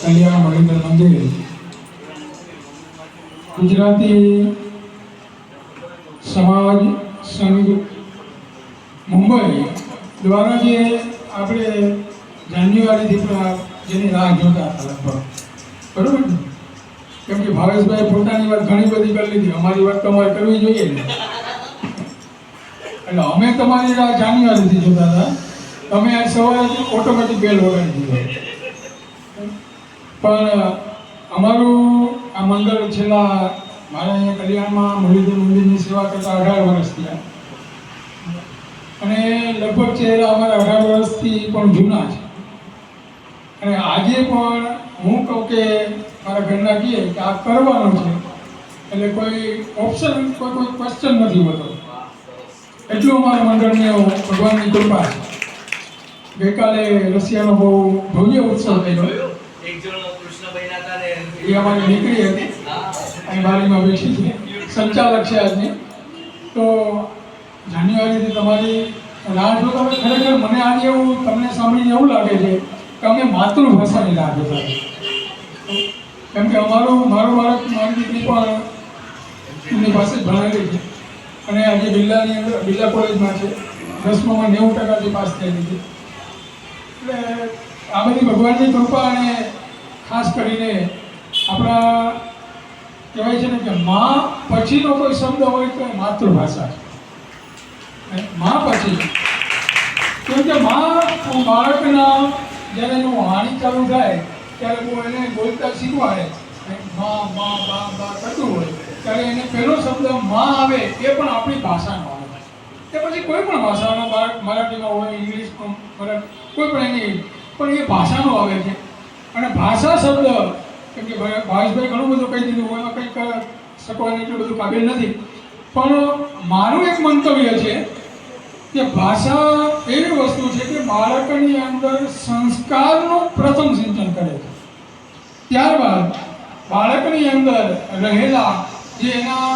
કલ્યાણ મણિન્દ્ર મંદિર. ગુજરાતી સમાજ સંઘ મુંબઈ દ્વારા જે આપણે જાન્યુઆરીથી જેની રાહ જોતા હતા બરોબર ને? કેમ કે ભાવેશભાઈ પોતાની વાત ઘણી બધી કરી લીધી. અમારી વાત તમારે કરવી જોઈએ એટલે અમે તમારી રાહ જાન્યુઆરીથી જોતા હતા. તમે આજ સવારે ઓટોમેટિક બેલ વગાડી દીધો. પણ અમારું આ મંડળ છેલ્લા મારા અહીંયા કલ્યાણમાં મુરલીધર મંદિરની સેવા કરતા અઢાર વર્ષ થયા. અને લગભગ ચહેરા અમારા અઢાર વર્ષથી પણ જૂના છે. અને આજે પણ હું કહું કે મારા ઘરના કહીએ કે આ કરવાનું છે. એટલે કોઈ ઓપ્શન કોઈ કોઈ ક્વેશ્ચન નથી હોતો. એટલું અમારા મંડળને ભગવાનની કૃપા છે. ગઈકાલે રશિયાનો બહુ ભવ્ય ઉત્સવ થયો. એક કૃષ્ણભાઈ ના હતા ને એ અમારી દીકરી હતી. અહીં બારીમાં બેઠી છે. સંચાલક છે આજની. તો જાન્યુઆરીથી તમારી રાહ જો તમે ખરેખર મને આજે એવું તમને સાંભળીને એવું લાગે છે કે અમે માતૃભાષાની રાહ જોતા કેમ કે અમારું, મારું બાળક, મારી દીકરી પણ એમની પાસે ભણાવી છે. અને આજે બિરલાની અંદર બિરલા કોલેજમાં છે. દસમામાં નેવું ટકાથી પાસ થયેલી છે. એટલે આ બધી ભગવાનની કૃપા અને ખાસ કરીને આપણા કહેવાય છે ને કે માં પછીનો કોઈ શબ્દ હોય તો એ માતૃભાષા છે. માં પછી, કેમ કે માં બાળકના જ્યારે એનું વાણી ચાલુ થાય, ત્યારે હું એને બોલતા શીખવાડે. માં માં, બા બા થતું હોય, ત્યારે એને પહેલો શબ્દમાં આવે એ પણ આપણી ભાષાનો આવે. કે પછી કોઈ પણ ભાષાનો બાળક મરાઠીમાં હોય ઇંગ્લિશમાં કોઈ પણ એની, પણ એ ભાષાનો આવે છે. અને ભાષા શબ્દ કેમ કે ભાઈ- ભાવેશભાઈ ઘણું બધું કહી દીધું, હું એમાં કંઈક શકવાનું એટલું બધું કાબિલ નથી પણ મારું એક મંતવ્ય છે કે ભાષા એવી વસ્તુ છે કે બાળકની અંદર સંસ્કારનું પ્રથમ સિંચન કરે છે ત્યારબાદ બાળકની અંદર રહેલા જે એના,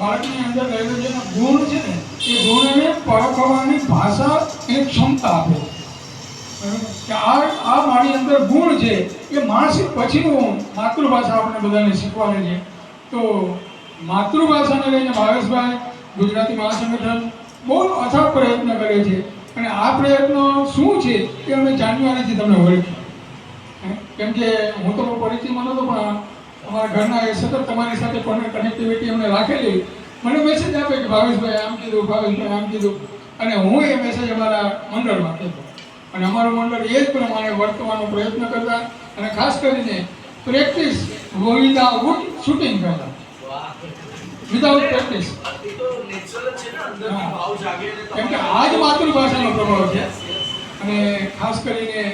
બાળકની અંદર રહેલો જે ગુણ છે ને, એ ગુણને પરખવાની ભાષા એ ક્ષમતા આપે છે? કે આ આ મારી અંદર ગુણ છે, એ માનસિક પછીનું માતૃભાષા આપણે બધાને શીખવાડે છે. તો માતૃભાષાને લઈને ભાવેશભાઈ ગુજરાતી મહાસંગઠન બહુ અથાગ પ્રયત્ન કરે છે અને આ પ્રયત્નો શું છે એ અમે જાન્યુઆરીથી તમને ઓળખી કેમ કે હું તો પરિચયમાં નહોતો, પણ અમારા ઘરના એ સતત તમારી સાથે કનેક્ટિવિટી અમને રાખેલી. મને મેસેજ આપે કે ભાવેશભાઈ આમ કીધું, ભાવેશભાઈ આમ કીધું. અને હું એ મેસેજ અમારા મંડળમાં કહેતો. અને અમારું મંડળ એ જ પ્રમાણે વર્તવાનો પ્રયત્ન કરતા અને ખાસ કરીને પ્રેક્ટિસ વિદાઉટ શૂટિંગ કરતા. વિદાઉટ પ્રેક્ટિસ કેમ કે આ જ માતૃભાષાનો પ્રભાવ છે. અને ખાસ કરીને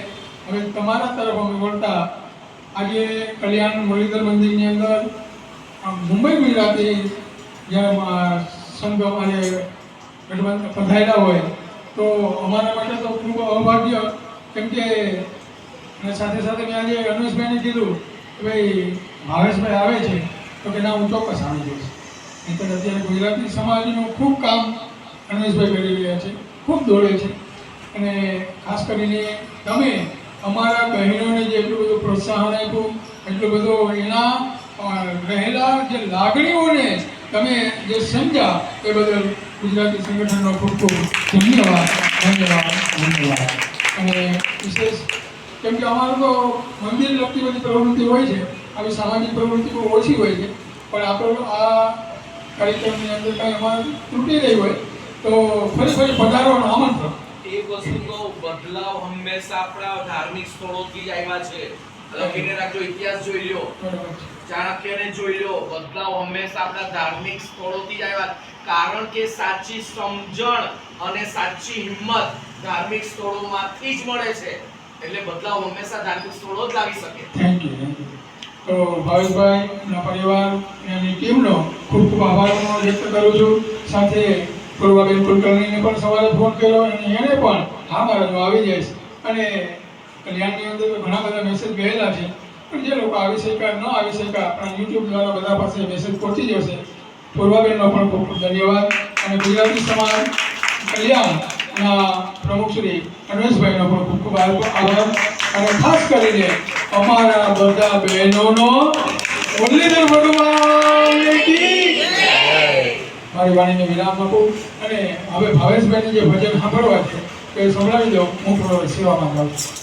હવે તમારા તરફ અમે વળતા આજે કલ્યાણ મુરલીધર મંદિરની અંદર મુંબઈ ગુજરાતી જ્યારે સંઘ અમારે પધાર્યા હોય તો અમારા માટે તો ખૂબ અભાગ્ય, કેમ કે સાથે સાથે મેં આજે અનુષભાઈને કીધું કે ભાઈ, ભાવેશભાઈ આવે છે, તો કે ના, હું ચોક્કસ આવી જઈશ. નહીંતર અત્યારે ગુજરાતી સમાજનું ખૂબ કામ અનુષભાઈ કરી રહ્યા છે, ખૂબ દોડે છે. અને ખાસ કરીને તમે અમારા બહેનોને જે એટલું બધું પ્રોત્સાહન આપ્યું, એટલું બધું એના રહેલા જે લાગણીઓને તમે જે સમજ્યા એ બદલ ગુજરાતી સંગઠનનો ખૂબ ખૂબ ધન્યવાદ ધન્યવાદ ધન્યવાદ. અને વિશેષ, કેમ કે અમારું તો મંદિર લગતી બધી પ્રવૃત્તિ હોય છે, આવી સામાજિક પ્રવૃત્તિ બહુ ઓછી હોય છે, પણ આપણો આ કાર્યક્રમની અંદર કાંઈ અમારે તૂટી રહી હોય, તો ફરી ફરી પધારવાનું આમંત્રણ. એક વસ્તુ તો બદલાવ હંમેશા આપણા ધાર્મિક સ્થળોથી જ આવ્યા છે. લખીને રાખજો, ઇતિહાસ જોઈ લ્યો. ચાણક્યને જોઈ લો બદલાવ હંમેશા આપણા ધાર્મિક સ્થળોથી આવ્યા. કારણ કે સાચી સમજણ અને સાચી હિંમત ધાર્મિક સ્થળોમાંથી જ મળે છે. એટલે બદલાવ હંમેશા ધાર્મિક સ્થળો જ લાવી શકે. થેન્ક યુ તો ભાવેશભાઈ ના પરિવાર એની ટીમનો ખૂબ ખૂબ આભાર વ્યક્ત કરું છું. સાથે પૂર્વાબેન કુલકર્ણીને પણ સવારે ફોન કર્યો અને એને પણ હા મારા આવી જઈશ. અને કલ્યાણની અંદર તો ઘણા બધા મેસેજ ગયેલા છે. પણ જે લોકો આવી શક્યા ન આવી શક્યા આપણા યુટ્યુબ દ્વારા બધા પાસે મેસેજ પહોંચી જશે. પૂર્વાબેનનો પણ ખૂબ ખૂબ ધન્યવાદ. અને ગુજરાતી સમાજ કલ્યાણના પ્રમુખ શ્રી રમેશભાઈનો પણ ખૂબ ખૂબ આભાર. અને ખાસ કરીને અમારા બધા બહેનોનો મુરલીધર ભગવાન મારી વાણીને વિરામ આપું. અને હવે ભાવેશભાઈને જે ભજન સાંભળવા છે, તે સંભળાવી દો હું થોડો સેવામાં જાઉં છું.